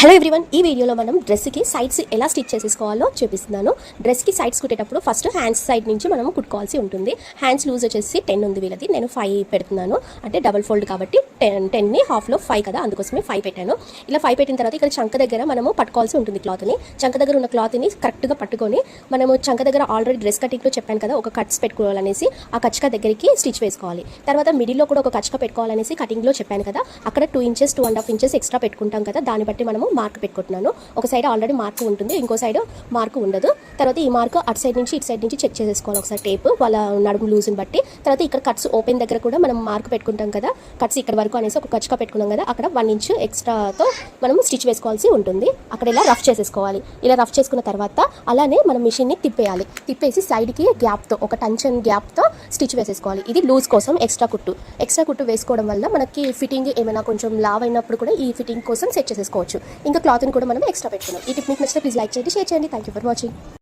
Hello everyone ఈ వీడియోలో మనం డ్రెస్కి సైడ్స్ ఎలా స్టిచ్ చేసేసుకోవాలో చూపిస్తున్నాను. డ్రెస్కి సైడ్స్ కుట్టేటప్పుడు ఫస్ట్ హ్యాండ్స్ సైడ్ నుంచి మనం కుట్టుకోవాల్సి ఉంటుంది. హ్యాండ్స్ లూజ్ వచ్చేసి టెన్ ఉంది వీళ్ళది నేను ఫైవ్ పెడుతున్నాను. అంటే డబల్ ఫోల్డ్ కాబట్టి టెన్ టెన్ని హాఫ్లో ఫైవ్ కదా అందుకోసమే ఫైవ్ పెట్టాను. ఇలా ఫైవ్ పెట్టిన తర్వాత ఇక్కడ చంక దగ్గర మనము పట్టుకోవాల్సి ఉంటుంది క్లాత్ని చంక దగ్గర ఉన్న క్లాత్ని కరెక్ట్గా పట్టుకొని మనము చంక దగ్గర ఆల్రెడీ డ్రెస్ కటింగ్లో చెప్పాను కదా ఒక కట్స్ పెట్టుకోవాలనేసి ఆ కచ్చక దగ్గరికి స్టిచ్ వేసుకోవాలి. తర్వాత మిడిల్లో కూడా ఒక కచ్చక పెట్టుకోవాలనేసి కటింగ్లో చెప్పాను కదా అక్కడ two inches two and half inches extra పెట్టుకుంటాం కదా దాన్ని బట్టి మనము మార్క్ పెట్టుకుంటున్నాను. ఒక సైడ్ ఆల్రెడీ మార్క్ ఉంటుంది ఇంకో సైడ్ మార్క్ ఉండదు. తర్వాత ఈ మార్క్ అటు సైడ్ నుంచి ఇటు సైడ్ నుంచి చెక్ చేసేసుకోవాలి ఒకసారి టేప్ వాళ్ళ నడుము లూజ్ని బట్టి. తర్వాత ఇక్కడ కట్స్ ఓపెన్ దగ్గర కూడా మనం మార్క్ పెట్టుకుంటాం కదా. కట్స్ ఇక్కడ వరకు అనేసి ఒక కచ్చుగా పెట్టుకున్నాం కదా. అక్కడ వన్ ఇంచ్ ఎక్స్ట్రాతో మనం స్టిచ్ వేసుకోవాల్సి ఉంటుంది. అక్కడ ఇలా రఫ్ చేసేసుకోవాలి. ఇలా రఫ్ చేసుకున్న తర్వాత అలానే మనం మిషన్ని తిప్పేయాలి. తిప్పేసి సైడ్కి గ్యాప్తో ఒక టెన్షన్ గ్యాప్తో స్టిచ్ వేసేసుకోవాలి. ఇది లూజ్ కోసం ఎక్స్ట్రా కుట్టు. ఎక్స్ట్రా కుట్టు వేసుకోవడం వల్ల మనకి ఫిట్టింగ్ ఏమైనా కొంచెం లావ్ అయినప్పుడు కూడా ఈ ఫిట్టింగ్ కోసం సెట్ చేసేసుకోవచ్చు. ఇంకా క్లాత్ని కూడా మనం ఎక్స్ట్రా పెట్టుకున్నాం ఈ టిప్ మీకు నచ్చితే ప్లీజ్ లైక్ చేయండి షేర్ చేయండి. Thank you for watching